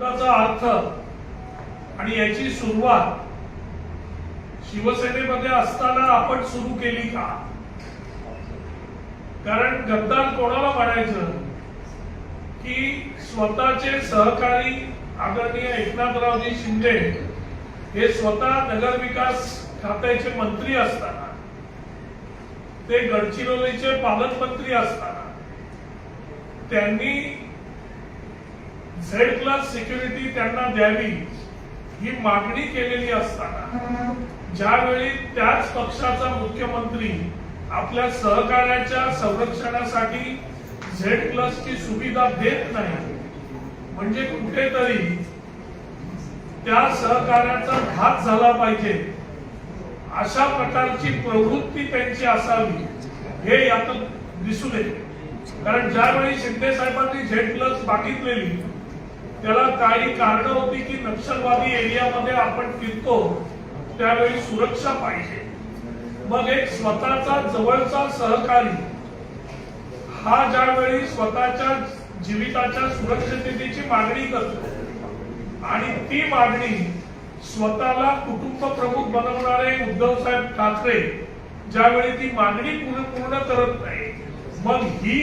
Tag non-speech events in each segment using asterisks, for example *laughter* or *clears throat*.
शब्दाचा अर्थ आणि याची सुरुवात शिवसेनेमध्ये असताना आपण सुरू केली का? कारण गद्दार कोणाला म्हणायचं? की स्वतःचे सहकारी आदरणीय एकनाथरावजी शिंदे हे स्वतः नगरविकास खात्याचे मंत्री असताना ते गडचिरोलीचे पालकमंत्री असताना त्यांनी झेड क्लास सिक्युरिटी त्यांना द्यावी ही मागणी केलेली असताना ज्यावेळी त्याच पक्षाचा मुख्यमंत्री आपल्या सहकार्याच्या संरक्षणासाठी झेड प्लस ची सुविधा देत नाही म्हणजे कुठेतरी त्या सहकार्याचा घात झाला पाहिजे. अशा प्रकारची प्रवृत्ती त्यांची असावी हे यातून दिसून येते. कारण ज्यावेळी शिंदे साहेबांनी झेड प्लस मागितलेली त्याला काही कारण होती की नक्षलवादी एरियामध्ये आपण फिरतो त्यावेळी सुरक्षा पाहिजे. मग एक स्वतःचा जवळचा सहकारी हा ज्यावेळी स्वतःच्या जीविताच्या सुरक्षिततेची मागणी करतो आणि ती मागणी स्वतःला कुटुंब प्रमुख बनवणारे उद्धव साहेब ठाकरे ज्यावेळी ती मागणी पूर्ण पूर्ण करत नाही मग ही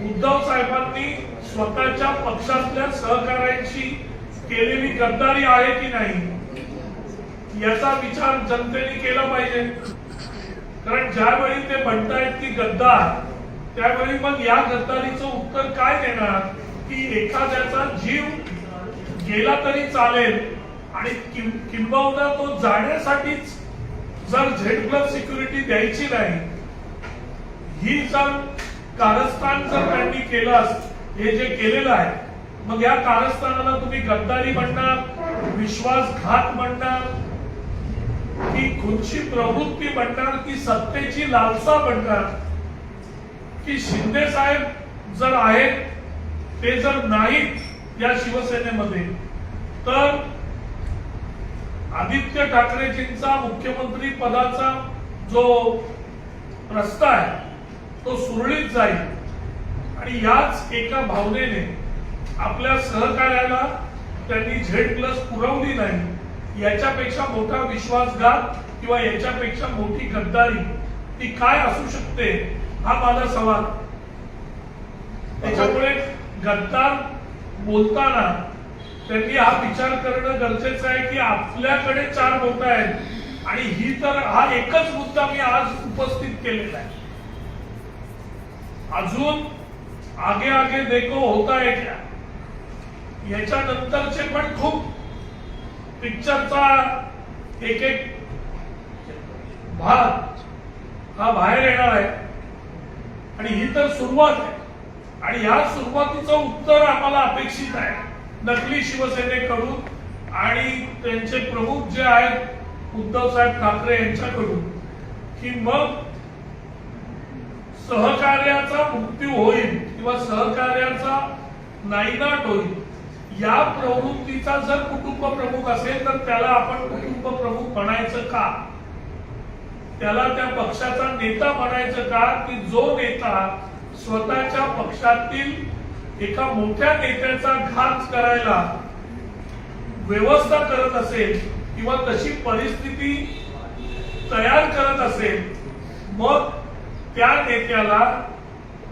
उद्धव साहेबांनी स्वतःच्या पक्षातल्या सहकाऱ्यांशी केलेली गद्दारी आहे की नाही याचा विचार जनतेने केला पाहिजे. कारण ज्यावेळी ते म्हणतायत की गद्दार त्यावेळी मग या गद्दारीचं उत्तर काय देणार? की एखाद्याचा जीव गेला तरी चालेल आणि किं- किंबहुना तो जाण्यासाठीच जर झेड प्लस सिक्युरिटी द्यायची नाही ही जर कारस्थान जर त्यांनी केलं असत हे जे केलेलं आहे. मग या कारस्थानाला तुम्ही गद्दारी म्हणणार विश्वासघात म्हणणार की खुदची प्रवृत्ती म्हणणार की सत्तेची लालसा म्हणणार की शिंदे साहेब जर आहेत ते जर नाहीत या शिवसेनेमध्ये तर आदित्य ठाकरेजींचा मुख्यमंत्री पदाचा जो प्रस्ताव आहे तो सुरळीत जाईल. आणि याच एका भावनेने आपल्या सहकार्याला त्यांनी झेड प्लस पुरवली नाही. याच्यापेक्षा मोठा विश्वासघात किंवा याच्यापेक्षा मोठी गद्दारी ती काय असू शकते हा माझा सवाल. त्याच्यामुळे गद्दार बोलताना त्यांनी हा विचार करणं गरजेचं आहे की आपल्याकडे चार बोट आहेत. आणि ही तर हा एकच मुद्दा मी आज उपस्थित केलेला आहे. अजून आगे आगे देखो होता है क्या? याच्यानंतरचे पण खूप पिक्चरचा एक एक भाग हा बाहेर येणार आहे. आणि ही तर सुरुवात आहे. आणि या सुरुवातीचं उत्तर आम्हाला अपेक्षित आहे. नकली शिवसेनेकडून आणि त्यांचे प्रमुख जे आहेत उद्धव साहेब ठाकरे यांच्याकडून की मग सहकार्याचा मृत्यू होईल किंवा सहकार्याचा नायनाट होईल या प्रवृत्तीचा जर कुटुंब प्रमुख असेल तर त्याला आपण कुटुंब प्रमुख म्हणायचं का? त्याला त्या पक्षाचा नेता म्हणायचं का? की जो नेता स्वतःच्या पक्षातील एका मोठ्या नेत्याचा घात करायला व्यवस्था करत असेल किंवा तशी परिस्थिती तयार करत असेल मग त्या नेत्याला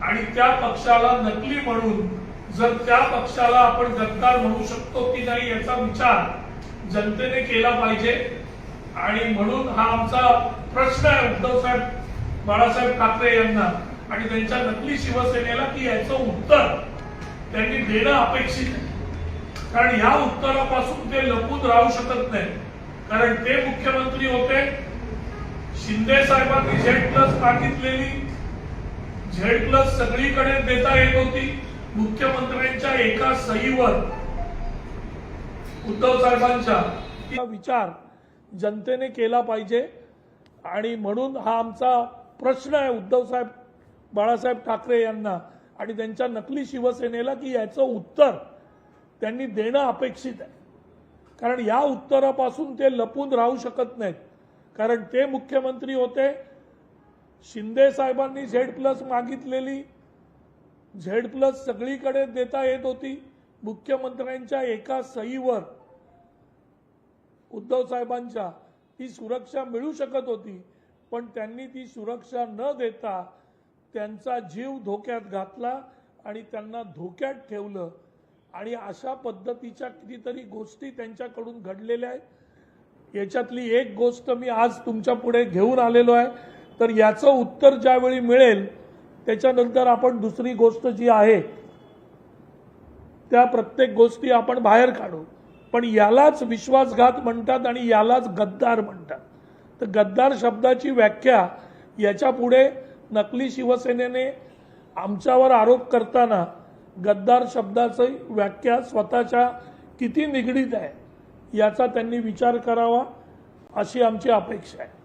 आणि त्या पक्षाला नकली म्हणून जर त्या पक्षाला आपण गद्दार म्हणू शकतो की नाही याचा विचार जनतेने केला पाहिजे. आणि म्हणून हा आमचा प्रश्न आहे उद्धव साहेब बाळासाहेब ठाकरे यांना आणि त्यांच्या नकली शिवसेनेला की याचं उत्तर त्यांनी देणं अपेक्षित आहे. कारण ह्या उत्तरापासून ते लपून राहू शकत नाही. कारण ते मुख्यमंत्री होते शिंदे साहेबांनी झेड प्लस मागितलेली झेड प्लस सगळीकडे देता येत होती. मुख्यमंत्र्यांच्या एका सहीवर उद्धव साहेबांच्या. विचार जनतेने केला पाहिजे. आणि म्हणून हा आमचा प्रश्न आहे उद्धव साहेब बाळासाहेब ठाकरे यांना. आणि त्यांच्या नकली शिवसेनेला की याचं उत्तर त्यांनी देणं अपेक्षित आहे. कारण या उत्तरापासून ते लपून राहू शकत नाहीत. कारण ते मुख्यमंत्री होते. शिंदे साहेबांनी झेड प्लस मागितलेली. झेड प्लस सगळीकडे देता येत होती. मुख्यमंत्र्यांच्या एका सहीवर. उद्धव साहेबांच्या. ती सुरक्षा मिळू शकत होती. पण त्यांनी ती सुरक्षा न देता त्यांचा जीव धोक्यात घातला आणि त्यांना धोक्यात ठेवलं. आणि अशा पद्धतीच्या कितीतरी गोष्टी त्यांच्याकडून घडलेल्या आहेत. याच्यातली एक गोष्ट मी आज तुमच्यापुढे घेऊन आलेलो आहे. तर याचं उत्तर ज्यावेळी मिळेल त्याच्यानंतर आपण दुसरी गोष्ट जी आहे त्या प्रत्येक गोष्टी आपण बाहेर काढू. पण यालाच विश्वासघात म्हणतात आणि यालाच गद्दार म्हणतात. तर गद्दार शब्दाची व्याख्या याच्यापुढे नकली शिवसेनेने आमच्यावर आरोप करताना गद्दार शब्दाची व्याख्या स्वतःच्या किती निगडीत आहे याचा त्यांनी विचार करावा अशी आमची अपेक्षा आहे.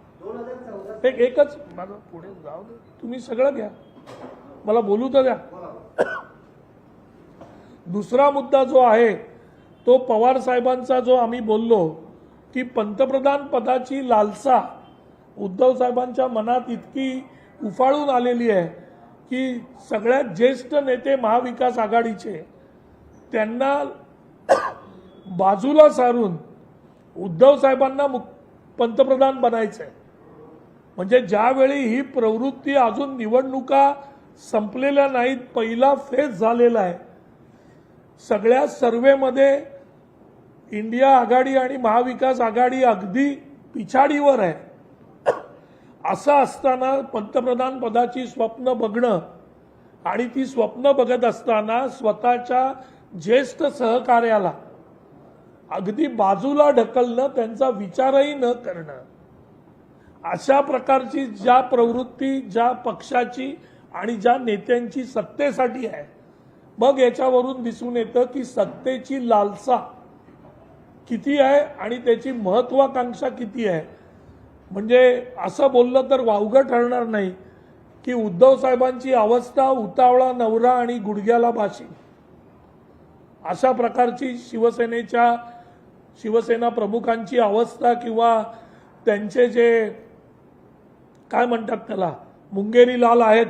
एक एकच माझं पुढे जाऊ दे. तुम्ही सगळं घ्या. मला बोलू तर द्या. दुसरा मुद्दा जो आहे तो पवार साहेबांचा जो आम्ही बोललो की पंतप्रधान पदाची लालसा उद्धव साहेबांच्या मनात इतकी उफाळून आलेली आहे की सगळ्यात ज्येष्ठ नेते महाविकास आघाडीचे त्यांना बाजूला सारून उद्धव साहेबांना मुक- पंतप्रधान बनायचं आहे म्हणजे ज्यावेळी ही प्रवृत्ती अजून निवडणुका संपलेल्या नाहीत पहिला फेज झालेला आहे. सगळ्या सर्वेमध्ये इंडिया आघाडी आणि महाविकास आघाडी अगदी पिछाडीवर आहे. असं असताना पंतप्रधान पदाची स्वप्न बघणं आणि ती स्वप्न बघत असताना स्वतःच्या ज्येष्ठ सहकार्याला अगदी बाजूला ढकलणं त्यांचा विचारही न करणं. अशा प्रकारची ज्या प्रवृत्ती ज्या पक्षाची आणि ज्या नेत्यांची सत्तेसाठी आहे मग याच्यावरून दिसून येतं की सत्तेची लालसा किती आहे आणि त्याची महत्वाकांक्षा किती आहे. म्हणजे असं बोललं तर वावगं ठरणार नाही की उद्धव साहेबांची अवस्था उतावळा नवरा आणि गुडघ्याला भाषी. अशा प्रकारची शिवसेनेच्या शिवसेना प्रमुखांची अवस्था किंवा त्यांचे जे काय म्हणतात त्याला मुंगेरी लाल आहेत.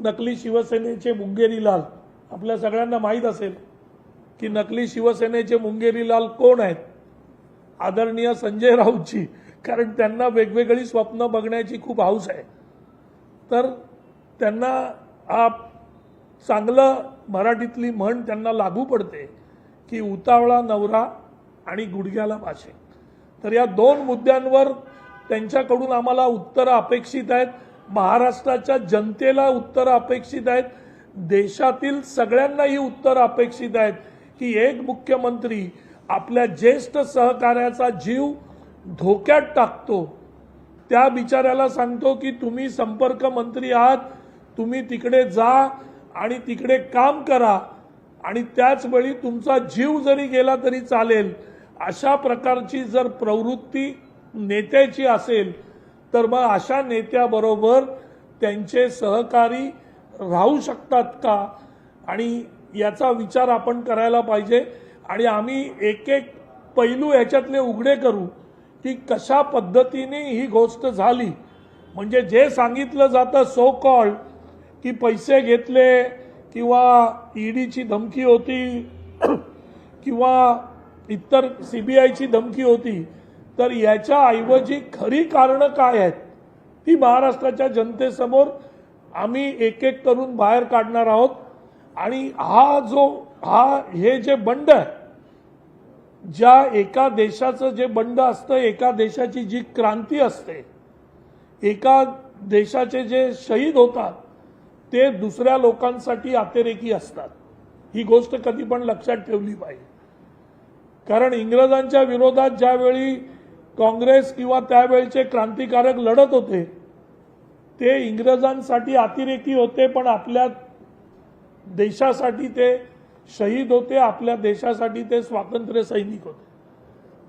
नकली शिवसेनेचे मुंगेरी लाल आपल्या सगळ्यांना माहीत असेल की नकली शिवसेनेचे मुंगेरी लाल कोण आहेत? आदरणीय संजय राऊतची कारण त्यांना वेगवेगळी स्वप्न बघण्याची खूप हौस आहे. तर त्यांना हा चांगलं मराठीतली म्हण त्यांना लागू पडते. की उतावळा नवरा आणि गुडघ्याला पाशे तर या दोन मुद्द्यांवर त्यांच्याकडून आम्हाला उत्तरं अपेक्षित आहेत. महाराष्ट्राच्या जनतेला उत्तरं अपेक्षित आहेत. देशातील सगळ्यांना ही उत्तरं अपेक्षित आहेत की एक मुख्यमंत्री आपल्या ज्येष्ठ सहकार्याचा जीव धोक्यात टाकतो. त्या बिचाऱ्याला सांगतो की तुम्ही संपर्क मंत्री आहात तुम्ही तिकडे जा आणि तिकडे काम करा. आणि त्याच वेळी तुमचा जीव जरी गेला तरी चालेल. अशा प्रकारची जर प्रवृत्ती नेत्याची असेल तर मग अशा नेत्याबरोबर त्यांचे सहकारी राहू शकतात का? आणि याचा विचार आपण करायला पाहिजे. आणि आम्ही एक एक पैलू ह्याच्यातले उघडे करू की कशा पद्धतीने ही गोष्ट झाली. म्हणजे जे सांगितलं जातं सो कॉल्ड की पैसे घेतले किंवा ईडीची धमकी होती किंवा इतर सीबीआयची धमकी होती तर याच्या ऐवजी खरी कारणं काय आहेत ती महाराष्ट्राच्या जनतेसमोर आम्ही एक एक करून बाहेर काढणार आहोत. आणि हा जो हा हे जे बंड आहे ज्या एका देशाचं जे बंड असतं एका देशाची जी क्रांती असते एका देशाचे जे शहीद होतात ते दुसऱ्या लोकांसाठी अतिरेकी असतात. ही गोष्ट कधी पण लक्षात ठेवली पाहिजे. कारण इंग्रजांच्या विरोधात ज्यावेळी काँग्रेस किंवा त्यावेळचे क्रांतिकारक लढत होते ते इंग्रजांसाठी अतिरेकी होते पण आपल्या देशासाठी ते शहीद होते आपल्या देशासाठी ते स्वातंत्र्य सैनिक होते.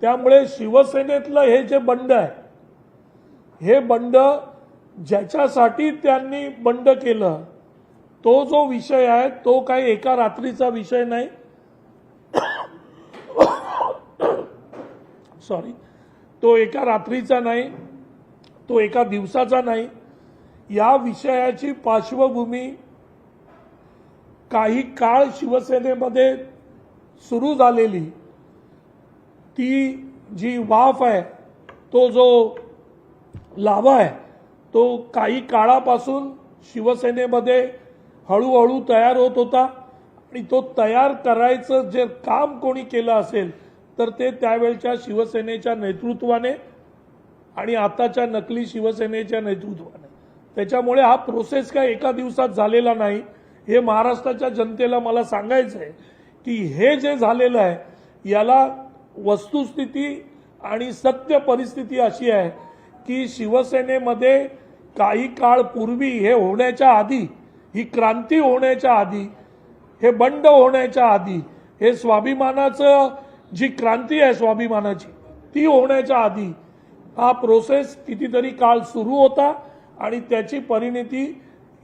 त्यामुळे शिवसेनेतलं हे जे बंड आहे हे बंड ज्याच्यासाठी त्यांनी बंड केलं तो जो विषय आहे तो काही एका रात्रीचा विषय नाही. *coughs* सॉरी तो एका रात्रीचा नाही तो एका दिवसाचा नाही. या विषयाची पार्श्वभूमी काही काळ शिवसेनेमध्ये सुरू झालेली ती जी वाफ आहे तो जो लाभा आहे तो काही काळापासून शिवसेनेमध्ये हळूहळू तयार होत होता. आणि तो तयार करायचं जे काम कोणी केलं असेल तर ते त्यावेळच्या शिवसेनेच्या नेतृत्वाने आणि आताच्या नकली शिवसेनेच्या नेतृत्वाने. त्याच्यामुळे हा प्रोसेस काय एका दिवसात झालेला नाही. हे महाराष्ट्राच्या जनतेला मला सांगायचं आहे की हे जे झालेलं आहे याला वस्तुस्थिती आणि सत्य परिस्थिती अशी आहे की शिवसेनेमध्ये काही काळ पूर्वी हे होण्याच्या आधी ही क्रांती होण्याच्या आधी हे बंड होण्याच्या आधी हे स्वाभिमानाचं जी क्रांती आहे स्वाभिमानाची ती होण्याच्या आधी हा प्रोसेस कितीतरी काळ सुरू होता आणि त्याची परिणिती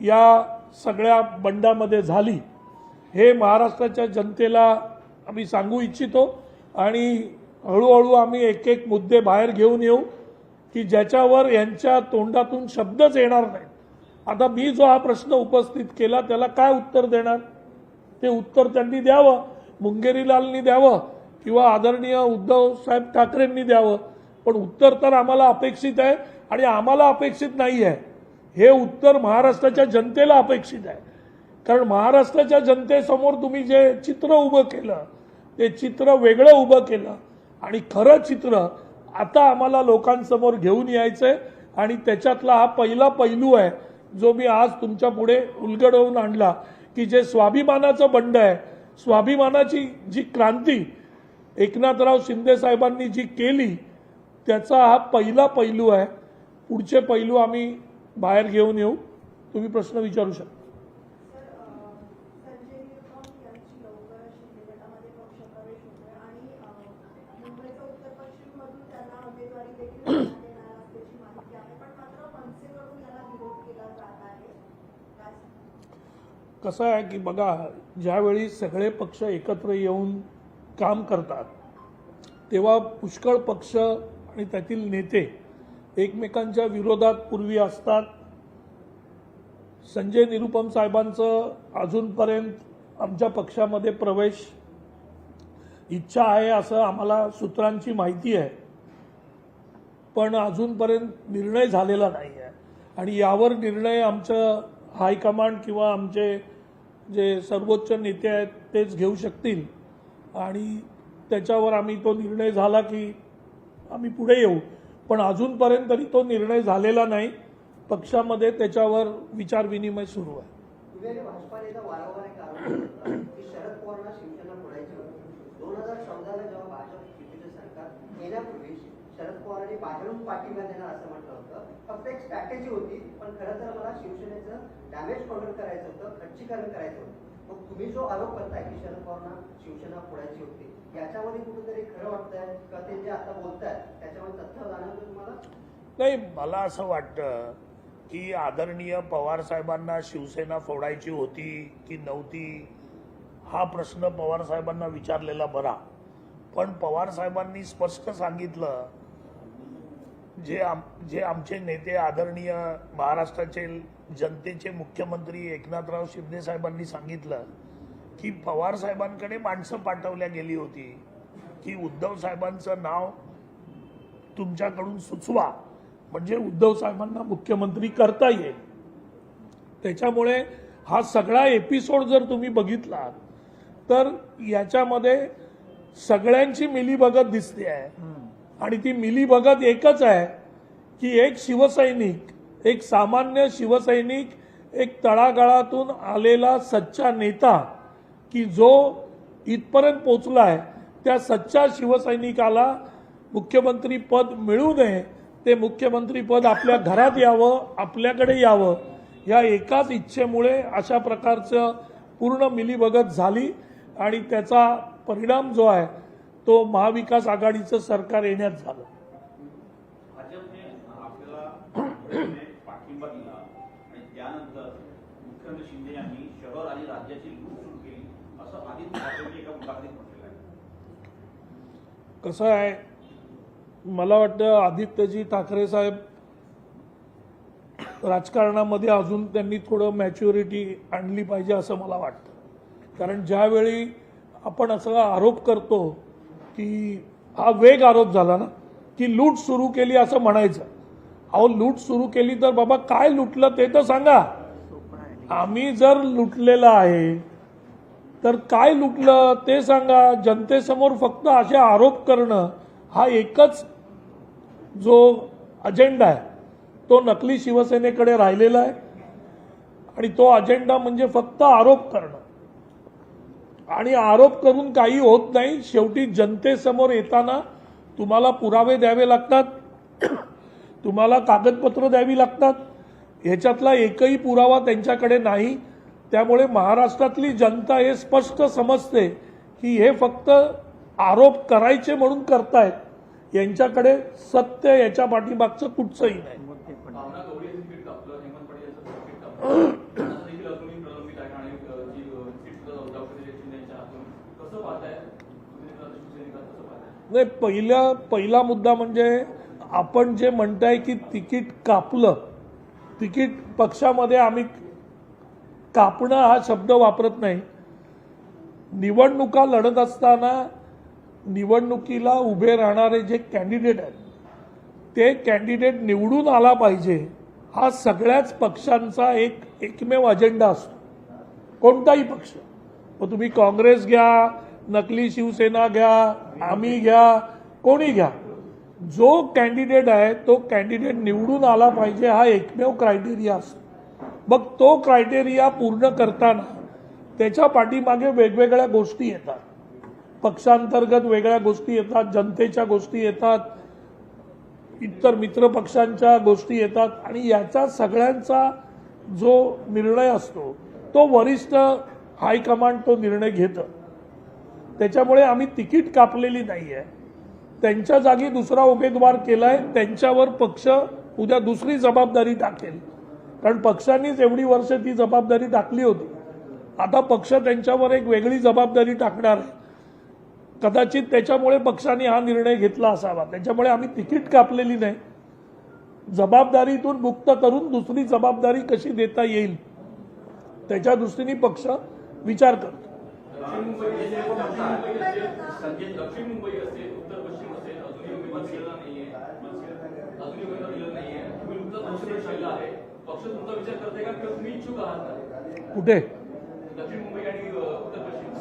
या सगळ्या बंडामध्ये झाली. हे महाराष्ट्राच्या जनतेला आम्ही सांगू इच्छितो आणि हळूहळू आम्ही एक एक मुद्दे बाहेर घेऊन येऊ. की ज्याच्यावर यांच्या तोंडातून शब्दच येणार नाही आता मी जो हा प्रश्न उपस्थित केला त्याला काय उत्तर देणार? ते उत्तर त्यांनी द्यावं मुंगेरीलालनी द्यावं किंवा आदरणीय उद्धव साहेब ठाकरेंनी द्यावं. पण उत्तर तर आम्हाला अपेक्षित आहे आणि आम्हाला अपेक्षित नाही आहे. हे उत्तर महाराष्ट्राच्या जनतेला अपेक्षित आहे. कारण महाराष्ट्राच्या जनतेसमोर तुम्ही जे चित्र उभं केलं ते चित्र वेगळं उभं केलं. आणि खरं चित्र आता आम्हाला लोकांसमोर घेऊन यायचंय आणि त्याच्यातला हा पहिला पैलू आहे जो मी आज तुमच्यापुढे उलगडवून आणला की जे स्वाभिमानाचं बंड आहे स्वाभिमानाची जी क्रांती एकनाथराव शिंदे साहेबांनी जी केली त्याचा हा पहिला पैलू आहे. पुढचे पैलू आम्ही बाहेर घेऊन येऊ. तुम्ही प्रश्न विचारू शकता तर अ, संजय निरुपम यांची लवकरच शिंदे गटामध्ये पक्षप्रवेश होतोय आणि अ, मुंबईच्या उत्तर पश्चिममधून त्यांना उमेदवारी देखील देण्यात येणार असल्याची माहिती आहे पण मात्र मनसेकडून याला विरोध केला जात आहे काय सांगता? *clears throat* कसं आहे की बघा ज्यावेळी सगळे पक्ष एकत्र येऊन काम करतात तेव्हा पुष्कळ पक्ष आणि त्यातील नेते एकमेकांच्या विरोधात पूर्वी असतात. संजय निरुपम साहेबांचं अजूनपर्यंत आमच्या पक्षामध्ये प्रवेश इच्छा आहे असं आम्हाला सूत्रांची माहिती आहे. पण अजूनपर्यंत निर्णय झालेला नाही आहे आणि यावर निर्णय आमचं हायकमांड किंवा आमचे जे सर्वोच्च नेते आहेत तेच घेऊ शकतील. आणि त्याच्यावर आम्ही तो निर्णय झाला की आम्ही पुढे येऊ. पण अजूनपर्यंत तरी तो निर्णय झालेला नाही. पक्षामध्ये त्याच्यावर विचारविनिमय सुरू आहे. शरद पवारांनी बाहेरून पाठिंबा देणार असं म्हटलं होतं. फक्त एक स्ट्रॅटेजी होती पण खरं तर मला शिवसेनेचं डॅमेज कंट्रोल करायचं होतं खच्चीकरण करायचं होतं. मग तुम्ही जो आरोप करताय की शरद पवारांना शिवसेना फोडायची होती याच्यामध्ये कुठेतरी खरं वाटतंय का ते जे आता बोलतायत त्याच्यामध्ये तथ्य जाणवतं तुम्हाला? नाही मला असं वाटतं की आदरणीय पवार साहेबांना शिवसेना फोडायची होती की नव्हती हा प्रश्न पवार साहेबांना विचारलेला बरा. पण पवार साहेबांनी स्पष्ट सांगितलं जे आम जे आमचे नेते आदरणीय महाराष्ट्राचे जनतेचे मुख्यमंत्री एकनाथराव शिंदे साहेबांनी सांगितलं की पवार साहेबांकडे माणसं पाठवल्या गेली होती. की उद्धव साहेबांचं नाव तुमच्याकडून सुचवा. म्हणजे उद्धव साहेबांना मुख्यमंत्री करता येईल. त्याच्यामुळे हा सगळा एपिसोड जर तुम्ही बघितला तर याच्यामध्ये सगळ्यांची मिलीभगत दिसते आहे. आणि ती मिलीभगत एकच आहे की एक शिवसैनिक एक सामान्य शिवसैनिक एक तळागाळातून आलेला सच्चा नेता की जो इथपर्यंत पोचला आहे त्या सच्चा शिवसैनिकाला मुख्यमंत्री पद मिळू नये ते मुख्यमंत्री पद आपल्या घरात यावं आपल्याकडे यावं या एकाच इच्छेमुळे अशा प्रकारचं पूर्ण मिलीभगत झाली. आणि त्याचा परिणाम जो आहे तो महाविकास आघाडीचं सरकार येण्यात झालं. कसं आहे? मला वाटतं आदित्यजी ठाकरे साहेब राजकारणामध्ये अजून त्यांनी थोडं मॅच्युरिटी आणली पाहिजे असं मला वाटतं. कारण ज्यावेळी आपण असा आरोप करतो की हा वेग आरोप झाला ना की लूट सुरू केली असं म्हणायचं. अहो लूट सुरू केली तर बाबा काय लुटलं ते तर सांगा. आम्ही जर लुटलेलं आहे तर काय लुटलं ते सांगा. जनतेसमोर फक्त असे आरोप करणं हा एकच जो अजेंडा आहे. तो नकली शिवसेनेकडे राहिलेला आहे. आणि तो अजेंडा म्हणजे फक्त आरोप करणं. आणि आरोप करून काही होत नाही. शेवटी जनतेसमोर येताना तुम्हाला पुरावे द्यावे लागतात. तुम्हाला कागदपत्र द्यावी लागतात. ह्याच्यातला एकही पुरावा त्यांच्याकडे नाही. त्यामुळे महाराष्ट्रातली जनता हे स्पष्ट समजते की हे फक्त आरोप करायचे म्हणून करतायत. यांच्याकडे सत्य याच्या पाठीमागचं कुठचंही नाही भावना गवळी यांनी सीट कापलं हेमंत पाटील यांचं सीट कापलं त्यांना देखील अजूनही प्रलंबित आहे आणि अ, जी अ, सीट अ, उद्धव ठाकरे शिंदेच्या हातून कसं पाहताय तुम्ही देखील आता शिवसैनिकात कसं पाहताय नाही पहिल्या पहिला मुद्दा म्हणजे आपण जे म्हणताय की तिकीट कापलं तिकीट पक्षामध्ये आम्ही कापणं हा शब्द वापरत नाही. निवडणुका लढत असताना निवडणुकीला उभे राहणारे जे कॅन्डिडेट आहेत ते कॅन्डिडेट निवडून आला पाहिजे हा सगळ्याच पक्षांचा एक एकमेव अजेंडा असतो. कोणताही पक्ष. मग तुम्ही काँग्रेस घ्या नकली शिवसेना घ्या आम्ही घ्या कोणी घ्या. जो कॅन्डिडेट आहे तो कॅन्डिडेट निवडून आला पाहिजे हा एकमेव क्रायटेरिया असतो. मग तो क्रायटेरिया पूर्ण करताना त्याच्या पाठीमागे वेगवेगळ्या गोष्टी येतात. पक्षांतर्गत वेगळ्या गोष्टी येतात जनतेच्या गोष्टी येतात इतर मित्र पक्षांच्या गोष्टी येतात आणि याचा सगळ्यांचा जो निर्णय असतो तो वरिष्ठ हायकमांड तो निर्णय घेतं. त्याच्यामुळे आम्ही तिकीट कापलेली नाही आहे त्यांच्या जागी दुसरा उमेदवार केला आहे त्यांच्यावर पक्ष उद्या दुसरी जबाबदारी टाकेल. कारण पक्षांनीच एवढी वर्ष ती जबाबदारी टाकली होती. आता पक्ष त्यांच्यावर एक वेगळी जबाबदारी टाकणार आहे. कदाचित त्याच्यामुळे पक्षाने हा निर्णय घेतला असावा. त्याच्यामुळे आम्ही तिकीट कापलेली नाही. जबाबदारीतून मुक्त करून दुसरी जबाबदारी कशी देता येईल त्याच्या दृष्टीने पक्ष विचार करतो. दक्षिण मुंबई असेल दक्षिण मुंबई असेल संजय दक्षिण मुंबई असेल उत्तर पश्चिम असेल अजूनही उमेदवार दिलेला नाहीये. अजूनही उमेदवार दिलेला नाहीये. तुम्ही आहे. पक्ष तुमचा विचार करते का? किंवा तुम्ही इच्छुक आहात कुठे? दक्षिण मुंबई आणि उत्तर पश्चिम.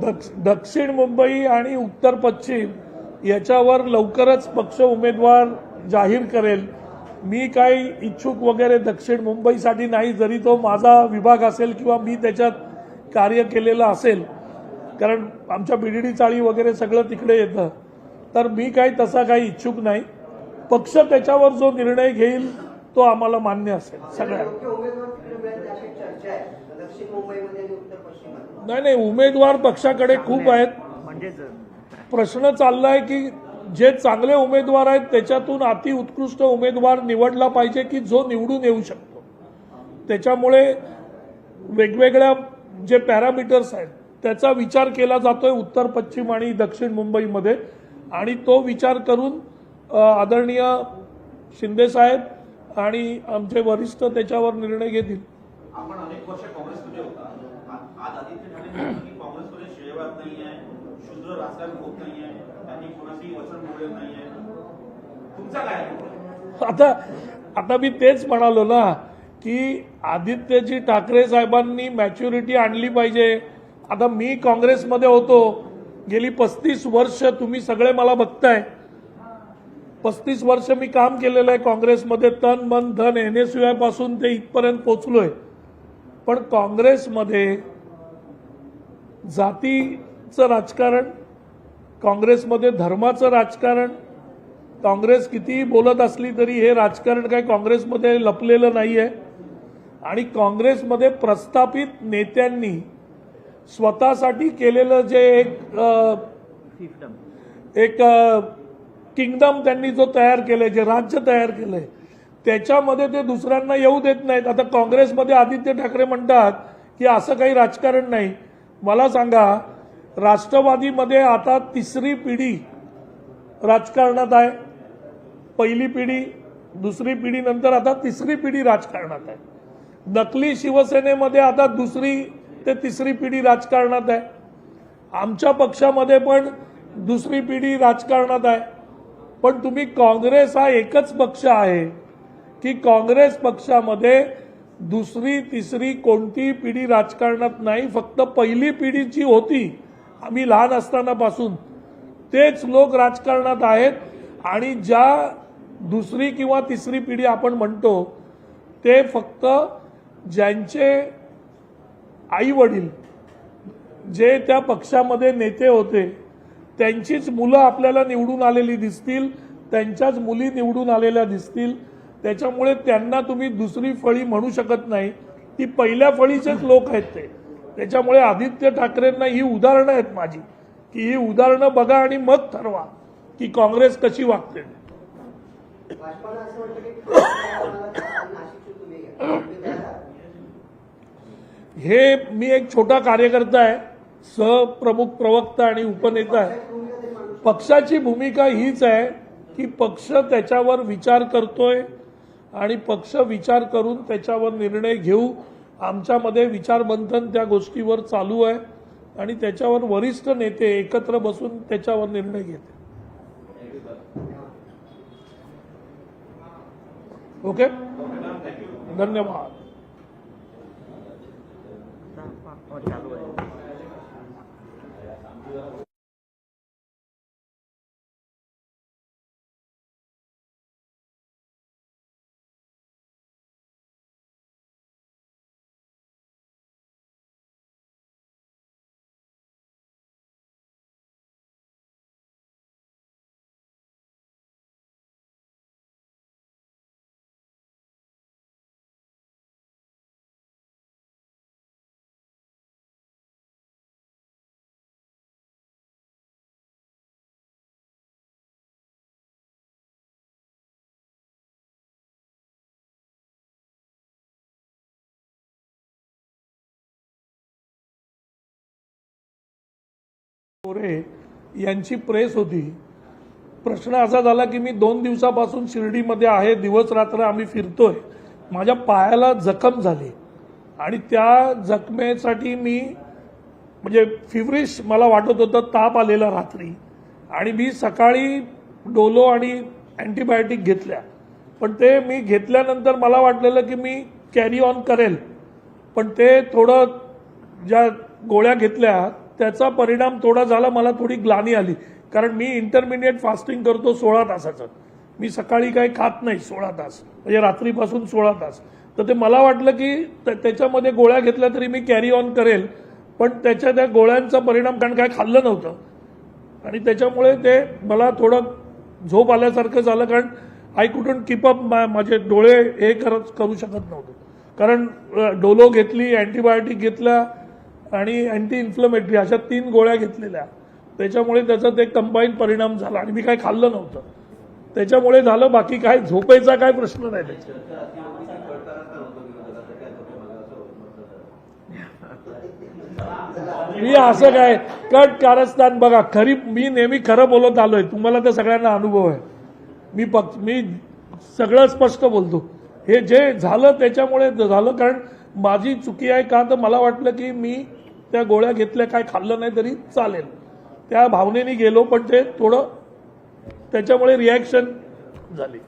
दक्ष दक्षिण मुंबई आणि उत्तर पश्चिम याच्यावर लवकरच पक्ष उमेदवार जाहीर करेल. मी काही इच्छुक वगैरे दक्षिण मुंबईसाठी नाही जरी तो माझा विभाग असेल किंवा मी त्याच्यात कार्य केलेलं असेल कारण आमच्या बीडीडी चाळी वगैरे सगळं तिकडे येतं तर मी काही तसा काही इच्छुक नाही. पक्ष त्याच्यावर जो निर्णय घेईल तो आम्हाला मान्य असेल सगळ्या. नाही नाही उमेदवार पक्षाकडे खूप आहेत. प्रश्न चाललाय की जे चांगले उमेदवार आहेत त्याच्यातून अति उत्कृष्ट उमेदवार निवडला पाहिजे की जो निवडून येऊ शकतो. त्याच्यामुळे वेगवेगळ्या जे पॅरामीटर्स आहेत त्याचा विचार केला जातोय उत्तर पश्चिम आणि दक्षिण मुंबईमध्ये. आणि तो विचार करून आदरणीय शिंदेसाहेब आणि आमचे वरिष्ठ त्याच्यावर निर्णय घेतील. आपण अनेक वर्ष काँग्रेसमध्ये होता. आ- आज आदित्य ठाकरे म्हणतात की काँग्रेसमध्ये श्रेयवाद नाही आहे शुद्र राजकारण होत नाही आहे त्यांनी कोणाशी वचन मोडलेलं नाही आहे तुमचा काय आहे? आता आता मी तेच म्हणालो ना की आदित्यजी ठाकरे साहेबांनी मॅच्युरिटी आणली पाहिजे. आता मी काँग्रेसमध्ये होतो. गेली पस्तीस वर्ष तुम्ही सगळे मला बघताय. पस्तीस वर्ष मी काम केलेलं आहे काँग्रेसमध्ये. तन मन धन एन एस यू पासून ते इथपर्यंत पोचलोय. पण काँग्रेसमध्ये जातीचं राजकारण काँग्रेसमध्ये धर्माचं राजकारण काँग्रेस कितीही बोलत असली तरी हे राजकारण काय काँग्रेसमध्ये लपलेलं नाही आहे आणि काँग्रेसमध्ये प्रस्थापित नेत्यांनी स्वतःसाठी केलेलं जे एक एक किंगडम त्यांनी जो तयार केलंय जे राज्य तयार केलंय त्याच्यामध्ये ते दुसऱ्यांना येऊ देत नाहीत. आता काँग्रेसमध्ये आदित्य ठाकरे म्हणतात की असं काही राजकारण नाही. मला सांगा राष्ट्रवादीमध्ये आता तिसरी पिढी राजकारणात आहे. पहिली पिढी दुसरी पिढी नंतर आता तिसरी पिढी राजकारणात आहे. नकली शिवसेनेमध्ये आता दुसरी ते तिसरी पिढी राजकारणात आहे. आमच्या पक्षामध्ये पण दुसरी पिढी राजकारणात आहे. पण तुम्ही काँग्रेस हा एकच पक्ष आहे की काँग्रेस पक्षामध्ये दुसरी तिसरी कोणतीही पिढी राजकारणात नाही फक्त पहिली पिढी जी होती. आम्ही लहान असतानापासून तेच लोक राजकारणात आहेत आणि ज्या दुसरी किंवा तिसरी पिढी आपण म्हणतो ते फक्त ज्यांचे आई वडील जे त्या पक्षामध्ये नेते होते त्यांचीच मुलं आपल्याला निवडून आलेली दिसतील त्यांच्याच मुली निवडून आलेल्या दिसतील. त्याच्यामुळे त्यांना तुम्ही दुसरी फळी म्हणू शकत नाही. ती पहिल्या फळीचेच लोक आहेत ते. त्याच्यामुळे आदित्य ठाकरेंना ही उदाहरणं आहेत माझी. की ही उदाहरणं बघा आणि मग ठरवा की काँग्रेस कशी वागते *coughs* भाजपाला असं वाटतं की नाशिकचे तुम्ही घ्या. तुम्ही तयार आहात? हे मी एक छोटा कार्यकर्ता आहे सहप्रमुख प्रवक्ता आणि उपनेता आहे. पक्षाची भूमिका हीच आहे की पक्ष त्याच्यावर विचार करतोय आणि पक्ष विचार करून त्याच्यावर निर्णय घेऊ. आमच्यामध्ये विचारमंथन त्या गोष्टीवर चालू आहे आणि त्याच्यावर वरिष्ठ नेते एकत्र बसून त्याच्यावर निर्णय घेते ओके? धन्यवाद. สวั ठाकरे यांची प्रेस होती. प्रश्न असा झाला की मी दोन दिवसापासून शिर्डीमध्ये आहे. दिवस रात्र आम्ही फिरतोय. माझ्या पायाला जखम झाली. आणि त्या जखमेसाठी मी म्हणजे फिवरिश मला वाटत होतं ताप आलेला रात्री. आणि मी सकाळी डोलो आणि अँटीबायोटिक घेतल्या. पण ते मी घेतल्यानंतर मला वाटलेलं की मी कॅरी ऑन करेल. पण ते थोडं ज्या गोळ्या घेतल्या त्याचा परिणाम थोडा झाला मला थोडी ग्लानी आली. कारण मी इंटरमिडिएट फास्टिंग करतो सोळा तासाचं. मी सकाळी काही खात नाही सोळा तास. म्हणजे रात्रीपासून सोळा तास. तर ते मला वाटलं की त्याच्यामध्ये गोळ्या घेतल्या तरी मी कॅरी ऑन करेल. पण त्याच्या त्या गोळ्यांचा परिणाम कारण काय खाल्लं नव्हतं. आणि त्याच्यामुळे ते मला थोडं झोप आल्यासारखं झालं कारण आय कुठून कीपअप माझे डोळे हे करत करू शकत नव्हतो. कारण डोलो घेतली अँटीबायोटिक घेतल्या आणि अँटी इन्फ्लमेटरी अशा तीन गोळ्या घेतलेल्या. त्याच्यामुळे त्याचा ते कंबाईन परिणाम झाला. आणि मी काय खाल्लं नव्हतं. त्याच्यामुळे झालं बाकी काय झोपेचा काय प्रश्न नाही त्याच्या मी असं काय कट कारस्थान बघा. खरी मी नेहमी खरं बोलत आलोय. तुम्हाला तर सगळ्यांना अनुभव आहे. मी पक्ष मी सगळं स्पष्ट बोलतो. हे जे झालं त्याच्यामुळे झालं कारण माझी चुकी आहे का? तर मला वाटलं की मी त्या गोळ्या घेतल्या काय खाल्लं नाही तरी चालेल. त्या भावनेने गेलो पण ते थोडं त्याच्यामुळे रिॲक्शन झाली.